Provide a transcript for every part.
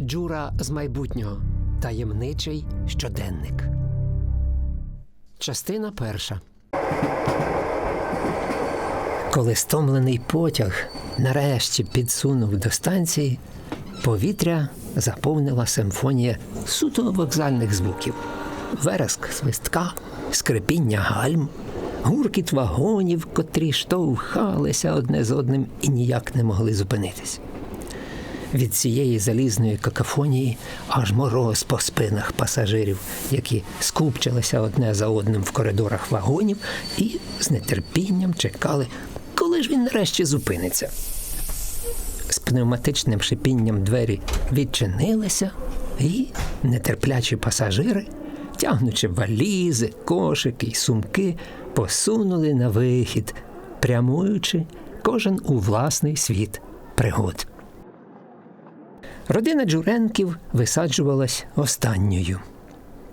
Джура з майбутнього. Таємничий щоденник. Частина перша. Коли стомлений потяг нарешті підсунув до станції, повітря заповнила симфонія суто вокзальних звуків. Вереск свистка, скрипіння гальм, гуркіт вагонів, котрі штовхалися одне з одним і ніяк не могли зупинитись. Від цієї залізної какафонії аж мороз по спинах пасажирів, які скупчилися одне за одним в коридорах вагонів і з нетерпінням чекали, коли ж він нарешті зупиниться. З пневматичним шипінням двері відчинилися, і нетерплячі пасажири, тягнучи валізи, кошики й сумки, посунули на вихід, прямуючи кожен у власний світ пригод. Родина Джуренків висаджувалась останньою.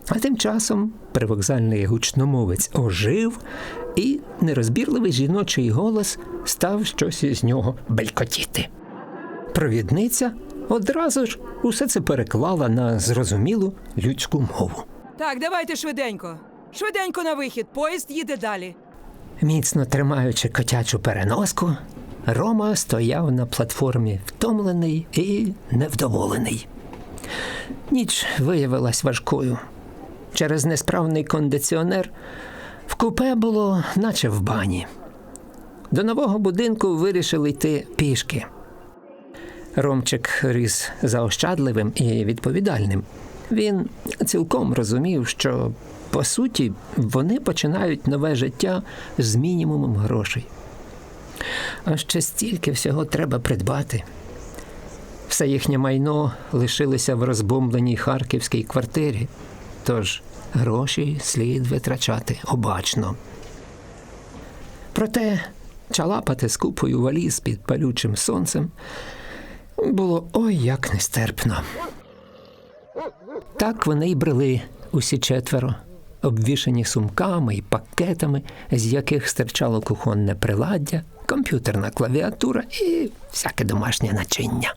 А тим часом привокзальний гучномовець ожив, і нерозбірливий жіночий голос став щось із нього белькотіти. Провідниця одразу ж усе це переклала на зрозумілу людську мову. Так, давайте швиденько. Швиденько на вихід, поїзд їде далі. Міцно тримаючи котячу переноску, Рома стояв на платформі втомлений і невдоволений. Ніч виявилась важкою. Через несправний кондиціонер в купе було, наче в бані. До нового будинку вирішили йти пішки. Ромчик ріс заощадливим і відповідальним. Він цілком розумів, що по суті вони починають нове життя з мінімумом грошей. А ще стільки всього треба придбати. Все їхнє майно лишилося в розбомбленій харківській квартирі, тож гроші слід витрачати обачно. Проте чалапати з купою валіз під палючим сонцем було ой як нестерпно. Так вони й брели усі четверо, обвішані сумками і пакетами, з яких стирчало кухонне приладдя, комп'ютерна клавіатура і всяке домашнє начиння.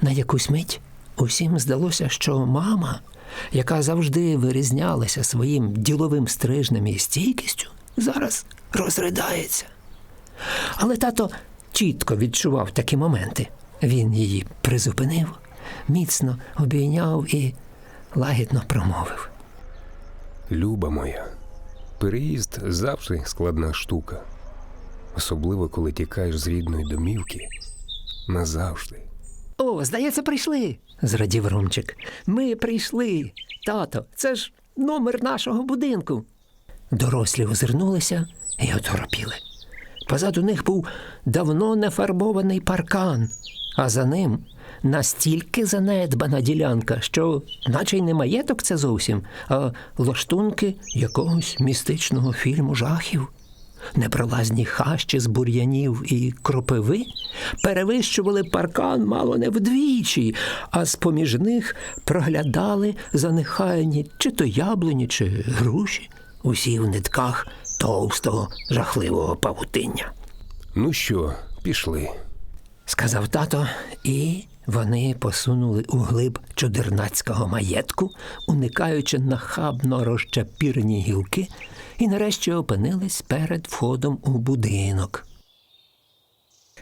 На якусь мить усім здалося, що мама, яка завжди вирізнялася своїм діловим стрижнем і стійкістю, зараз розридається. Але тато чітко відчував такі моменти. Він її призупинив, міцно обійняв і лагідно промовив. Люба моя, переїзд завжди складна штука, особливо коли тікаєш з рідної домівки назавжди. О, здається, прийшли. зрадів Ромчик. Ми прийшли. Тато, це ж номер нашого будинку. Дорослі озирнулися і оторопіли. Позаду них був давно нефарбований паркан, а за ним настільки занедбана ділянка, що, наче й не маєток це зовсім, а лаштунки якогось містичного фільму жахів. Непролазні хащі з бур'янів і кропиви перевищували паркан мало не вдвічі, а з-поміж них проглядали занехаяні чи то яблуні, чи груші, усі в нитках товстого жахливого павутиння. Ну що, пішли. Сказав тато, і вони посунули у глиб чудернацького маєтку, уникаючи нахабно розчапірені гілки, і нарешті опинились перед входом у будинок.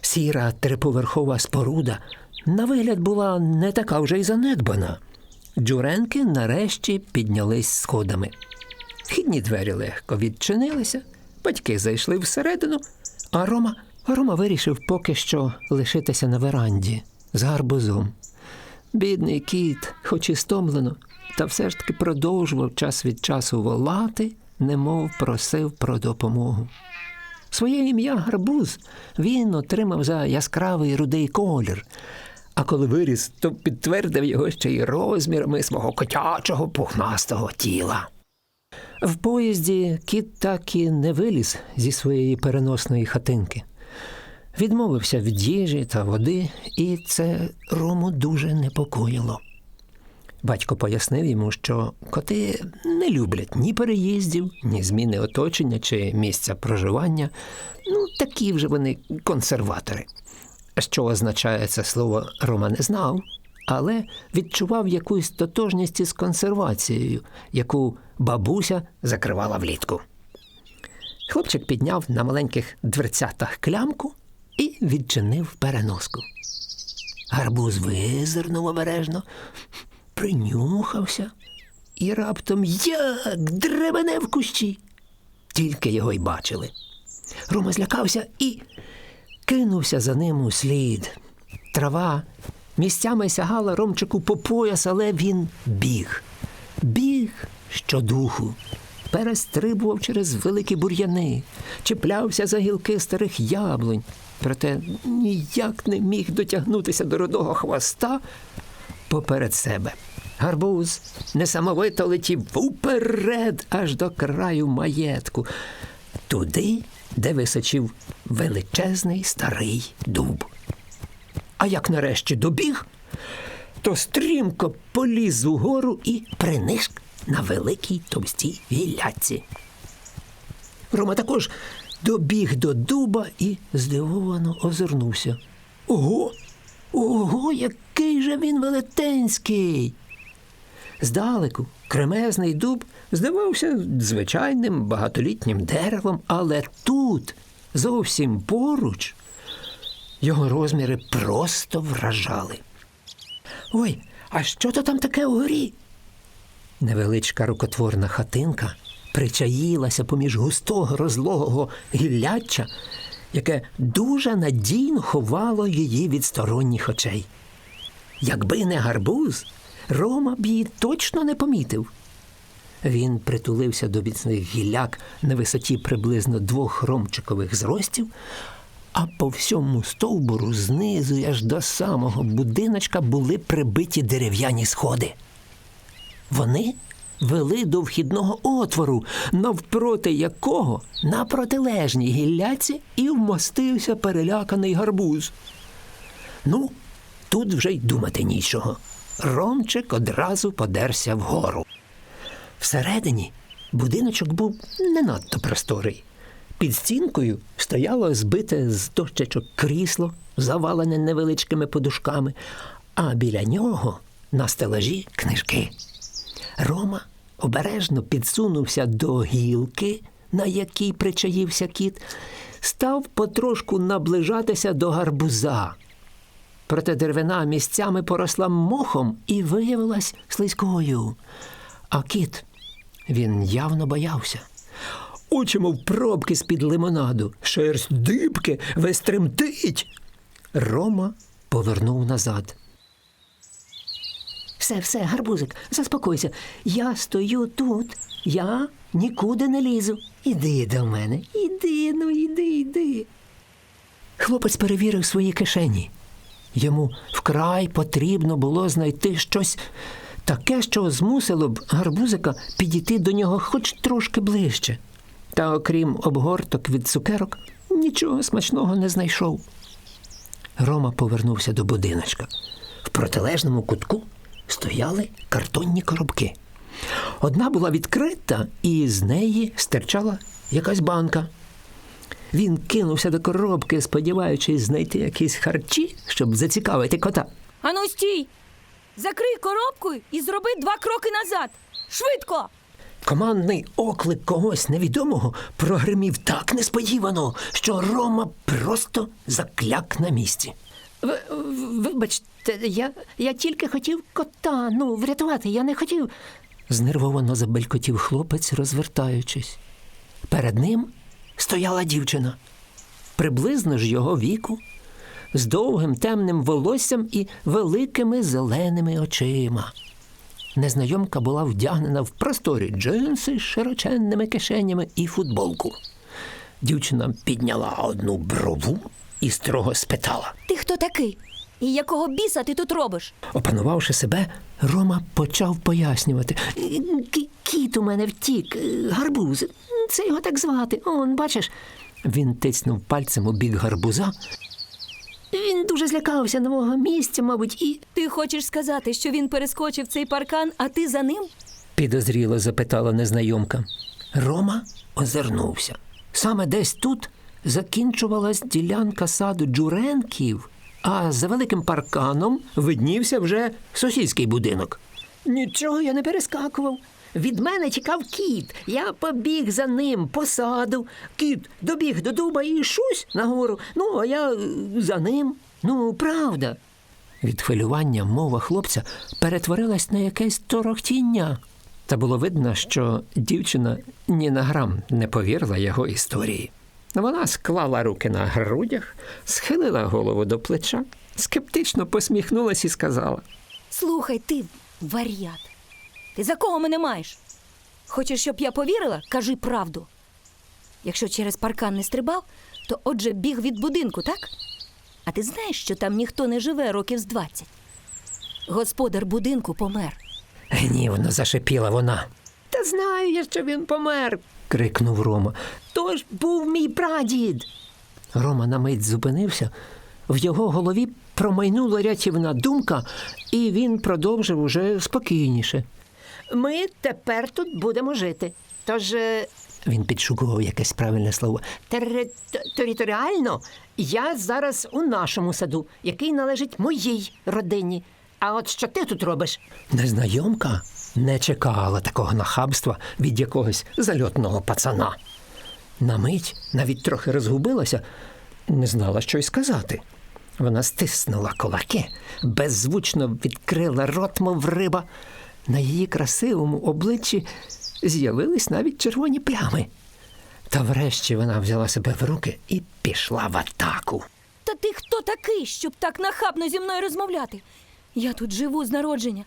Сіра триповерхова споруда на вигляд була не така вже й занедбана. Джуренки нарешті піднялись сходами. Вхідні двері легко відчинилися, батьки зайшли всередину, а Рома, Рома вирішив поки що лишитися на веранді з гарбузом. Бідний кіт, хоч і стомлено, та все ж таки продовжував час від часу волати, немов просив про допомогу. Своє ім'я гарбуз він отримав за яскравий рудий колір, а коли виріс, то підтвердив його ще й розмірами свого котячого пухнастого тіла. В поїзді кіт так і не виліз зі своєї переносної хатинки. Відмовився від їжі та води, і це Рому дуже непокоїло. Батько пояснив йому, що коти не люблять ні переїздів, ні зміни оточення чи місця проживання. Ну, такі вже вони консерватори. Що означає це слово, Рома не знав, але відчував якусь тотожність із консервацією, яку бабуся закривала влітку. Хлопчик підняв на маленьких дверцятах клямку і відчинив переноску. Гарбуз визирнув обережно, принюхався і раптом як дребене в кущі. Тільки його й бачили. Рома злякався і кинувся за ним у слід. Трава місцями сягала Ромчику по пояс, але він біг. Біг щодуху. Перестрибував через великі бур'яни, чіплявся за гілки старих яблунь, проте ніяк не міг дотягнутися до рудого хвоста поперед себе. Гарбуз несамовито летів уперед аж до краю маєтку, туди, де височив величезний старий дуб. А як нарешті добіг, то стрімко поліз угору і принишк на великій товстій гілляці. Рома також добіг до дуба і здивовано озирнувся. Ого! Ого, який же він велетенський! Здалеку кремезний дуб здавався звичайним багатолітнім деревом, але тут, зовсім поруч, його розміри просто вражали. Ой, а що то там таке угорі? Невеличка рукотворна хатинка причаїлася поміж густого розлогого гілляча, яке дуже надійно ховало її від сторонніх очей. Якби не гарбуз, Рома б її точно не помітив. Він притулився до міцних гілляк на висоті приблизно двох ромчикових зростів, а по всьому стовбуру знизу і аж до самого будиночка були прибиті дерев'яні сходи. Вони вели до вхідного отвору, навпроти якого на протилежній гілляці і вмостився переляканий гарбуз. Ну, тут вже й думати нічого. Ромчик одразу подерся вгору. Всередині будиночок був не надто просторий. Під стінкою стояло збите з дощечок крісло, завалене невеличкими подушками, а біля нього на стелажі книжки. Рома обережно підсунувся до гілки, на якій причаївся кіт, став потрошку наближатися до гарбуза. Проте деревина місцями поросла мохом і виявилась слизькою. А кіт він явно боявся. Очі, мов пробки з-під лимонаду, шерсть дибки, весь тремтить. Рома повернув назад. Все, все, гарбузик, заспокойся. Я стою тут. Я нікуди не лізу. Іди до мене. Іди, ну іди, іди. Хлопець перевірив свої кишені. Йому вкрай потрібно було знайти щось таке, що змусило б гарбузика підійти до нього хоч трошки ближче. Та окрім обгорток від цукерок, нічого смачного не знайшов. Рома повернувся до будиночка. В протилежному кутку стояли картонні коробки. Одна була відкрита, і з неї стирчала якась банка. Він кинувся до коробки, сподіваючись знайти якісь харчі, щоб зацікавити кота. Ану стій! Закрий коробку і зроби два кроки назад. Швидко! Командний оклик когось невідомого прогримів так несподівано, що Рома просто закляк на місці. Вибачте, я, я тільки хотів кота ну, врятувати, я не хотів. знервовано забелькотів хлопець, розвертаючись. Перед ним стояла дівчина, приблизно ж його віку, з довгим темним волоссям і великими зеленими очима. Незнайомка була вдягнена в просторі джинси з широченними кишенями і футболку. Дівчина підняла одну брову і строго спитала. Ти хто такий? І якого біса ти тут робиш? Опанувавши себе, Рома почав пояснювати. Кіт у мене втік, е, гарбуз. Це його так звати. Он, бачиш. Він тицнув пальцем у бік гарбуза. Він дуже злякався нового місця, мабуть, і Ти хочеш сказати, що він перескочив цей паркан, а ти за ним? підозріло запитала незнайомка. Рома озирнувся. Саме десь тут закінчувалась ділянка саду Джуренків, а за великим парканом виднівся вже сусідський будинок. Нічого я не перескакував. Від мене тікав кіт. Я побіг за ним по саду. Кіт добіг до дуба і шусь нагору. Ну, а я е, за ним. Ну, правда. Від хвилювання мова хлопця перетворилась на якесь торохтіння. Та було видно, що дівчина ні на грам не повірила його історії. Вона склала руки на грудях, схилила голову до плеча, скептично посміхнулась і сказала: Слухай, ти вар'ят. Ти за кого мене маєш? Хочеш, щоб я повірила? Кажи правду. Якщо через паркан не стрибав, то отже біг від будинку, так? А ти знаєш, що там ніхто не живе років з 20? Господар будинку помер. Гнівно зашипіла вона. Знаю я, що він помер. крикнув Рома. То ж був мій прадід. Рома на мить зупинився. В його голові промайнула рятівна думка, і він продовжив уже спокійніше. Ми тепер тут будемо жити. Тож. е, Він підшукував якесь правильне слово. Територіально я зараз у нашому саду, який належить моїй родині. А от що ти тут робиш? Незнайомка не чекала такого нахабства від якогось зальотного пацана. На мить навіть трохи розгубилася, не знала, що й сказати. Вона стиснула кулаки, беззвучно відкрила рот, мов риба. На її красивому обличчі з'явились навіть червоні плями. Та врешті вона взяла себе в руки і пішла в атаку. Та ти хто такий, щоб так нахабно зі мною розмовляти? Я тут живу з народження,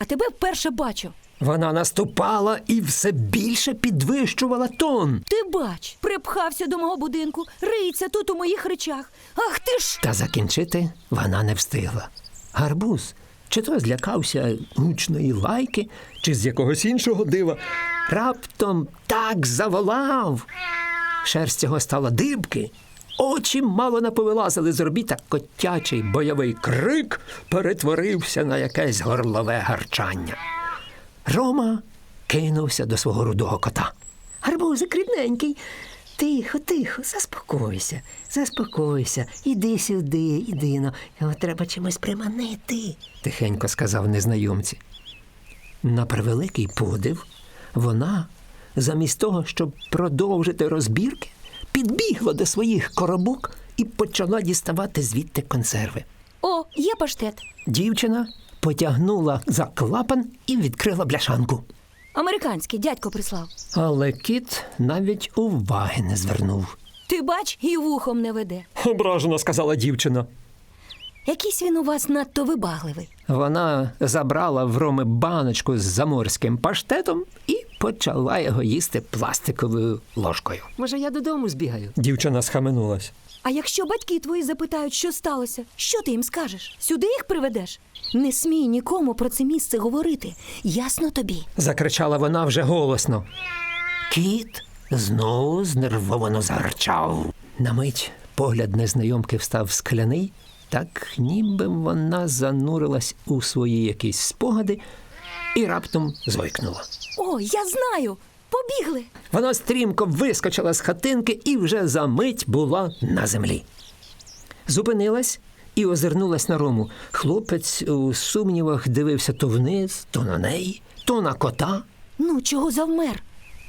а тебе вперше бачу. Вона наступала і все більше підвищувала тон. Ти бач, припхався до мого будинку, риється тут у моїх речах. Ах ти ж! Та закінчити вона не встигла. Гарбуз чи то злякався гучної лайки, чи з якогось іншого дива, раптом так заволав. Шерсть його стала дибки, очі мало не повилазили з орбіта, котячий бойовий крик перетворився на якесь горлове гарчання. Рома кинувся до свого рудого кота. Гарбузик рідненький. Тихо, тихо, заспокойся, заспокойся, іди сюди, іди но. Його треба чимось приманити, тихенько сказав незнайомці. На превеликий подив, вона, замість того, щоб продовжити розбірки, підбігла до своїх коробок і почала діставати звідти консерви. О, є паштет. Дівчина потягнула за клапан і відкрила бляшанку. Американський дядько прислав. Але кіт навіть уваги не звернув. Ти бач, і вухом не веде. Ображено сказала дівчина. Якийсь він у вас надто вибагливий. Вона забрала в Роми баночку з заморським паштетом і почала його їсти пластиковою ложкою. Може, я додому збігаю? Дівчина схаменулась. А якщо батьки твої запитають, що сталося, що ти їм скажеш? Сюди їх приведеш? Не смій нікому про це місце говорити. Ясно тобі? закричала вона вже голосно. Кіт знову знервовано зарчав. На мить погляд незнайомки встав скляний, так ніби вона занурилась у свої якісь спогади і раптом зойкнула. О, я знаю! Побігли! Вона стрімко вискочила з хатинки і вже за мить була на землі. Зупинилась і озирнулась на рому. Хлопець у сумнівах дивився то вниз, то на неї, то на кота. Ну, чого завмер?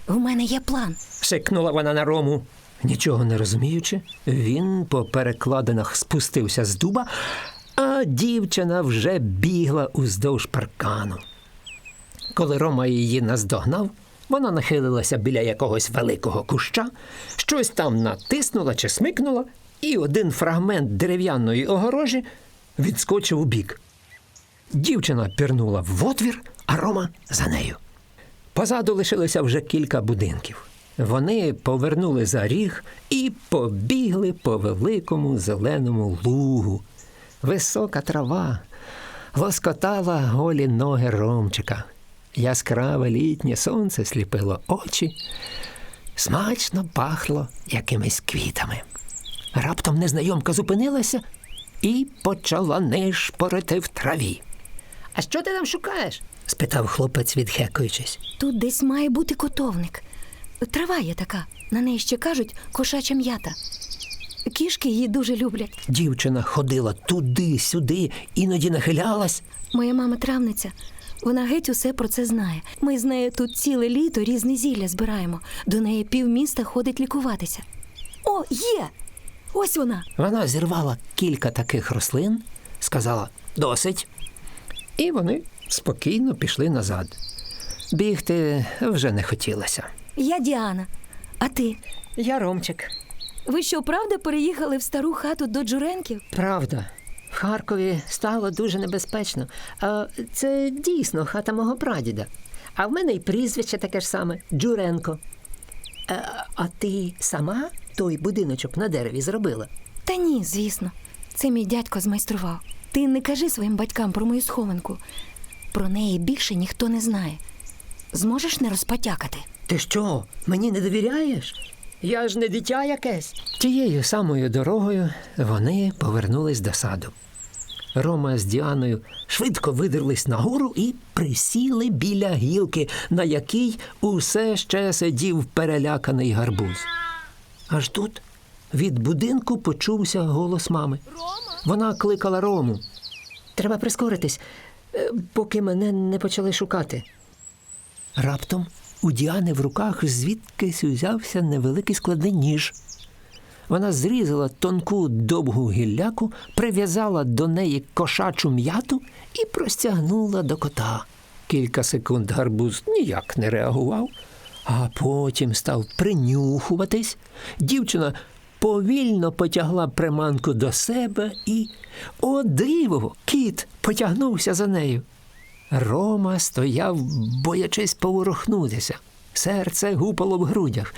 В мене є план. Шикнула вона на рому. Нічого не розуміючи, він по перекладинах спустився з дуба, а дівчина вже бігла уздовж паркану. Коли Рома її наздогнав, вона нахилилася біля якогось великого куща, щось там натиснула чи смикнула, і один фрагмент дерев'яної огорожі відскочив у бік. Дівчина пірнула в отвір, а Рома за нею. Позаду лишилося вже кілька будинків. Вони повернули за ріг і побігли по великому зеленому лугу. Висока трава лоскотала голі ноги Ромчика. Яскраве літнє сонце сліпило очі, смачно пахло якимись квітами. Раптом незнайомка зупинилася і почала нишпорити в траві. А що ти там шукаєш? спитав хлопець, відхекуючись. Тут десь має бути котовник. Трава є така. На неї ще кажуть кошача м'ята. Кішки її дуже люблять. Дівчина ходила туди-сюди, іноді нахилялась. Моя мама травниця. Вона геть усе про це знає. Ми з нею тут ціле літо різні зілля збираємо. До неї півміста ходить лікуватися. О, є! Ось вона. Вона зірвала кілька таких рослин, сказала досить. І вони спокійно пішли назад. Бігти вже не хотілося. Я Діана. А ти? Я Ромчик. Ви що, правда переїхали в стару хату до Джуренків? Правда, в Харкові стало дуже небезпечно. Це дійсно хата мого прадіда. А в мене й прізвище таке ж саме Джуренко. А, а ти сама той будиночок на дереві зробила? Та ні, звісно. Це мій дядько змайстрував. Ти не кажи своїм батькам про мою схованку. Про неї більше ніхто не знає. Зможеш не розпотякати? Ти що, мені не довіряєш? Я ж не дитя якесь. Тією самою дорогою вони повернулись до саду. Рома з Діаною швидко видерлись нагору і присіли біля гілки, на якій усе ще сидів переляканий гарбуз. Аж тут від будинку почувся голос мами. Вона кликала Рому. Треба прискоритись, е, поки мене не почали шукати. Раптом у Діани в руках звідкись узявся невеликий складний ніж. Вона зрізала тонку довгу гілляку, прив'язала до неї кошачу м'яту і простягнула до кота. Кілька секунд гарбуз ніяк не реагував, а потім став принюхуватись. Дівчина повільно потягла приманку до себе і, о диво, кіт потягнувся за нею. Рома стояв, боячись поворухнутися. Серце гупало в грудях.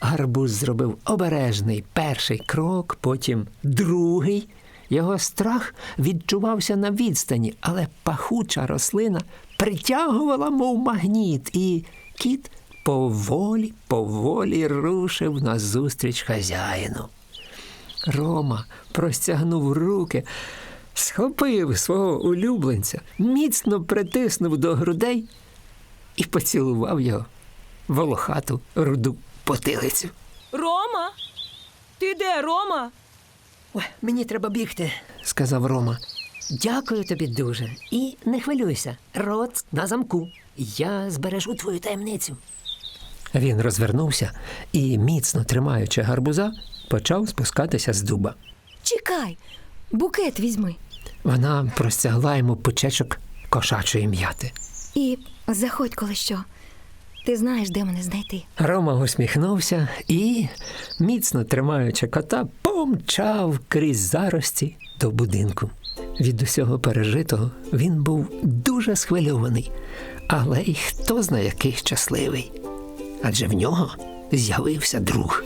Гарбуз зробив обережний перший крок, потім другий. Його страх відчувався на відстані, але пахуча рослина притягувала, мов магніт, і кіт поволі, поволі рушив назустріч хазяїну. Рома простягнув руки, схопив свого улюбленця, міцно притиснув до грудей і поцілував його волохату руду потилицю. Рома? Ти де, Рома? Ой, мені треба бігти, сказав Рома. Дякую тобі дуже. І не хвилюйся, рот на замку. Я збережу твою таємницю. Він розвернувся і, міцно тримаючи гарбуза, почав спускатися з дуба. Чекай, букет візьми. Вона простягла йому пучечок кошачої м'яти. І заходь, коли що. Ти знаєш, де мене знайти. Рома усміхнувся і, міцно тримаючи кота, помчав крізь зарості до будинку. Від усього пережитого він був дуже схвильований, але й хто знає який щасливий. Адже в нього з'явився друг.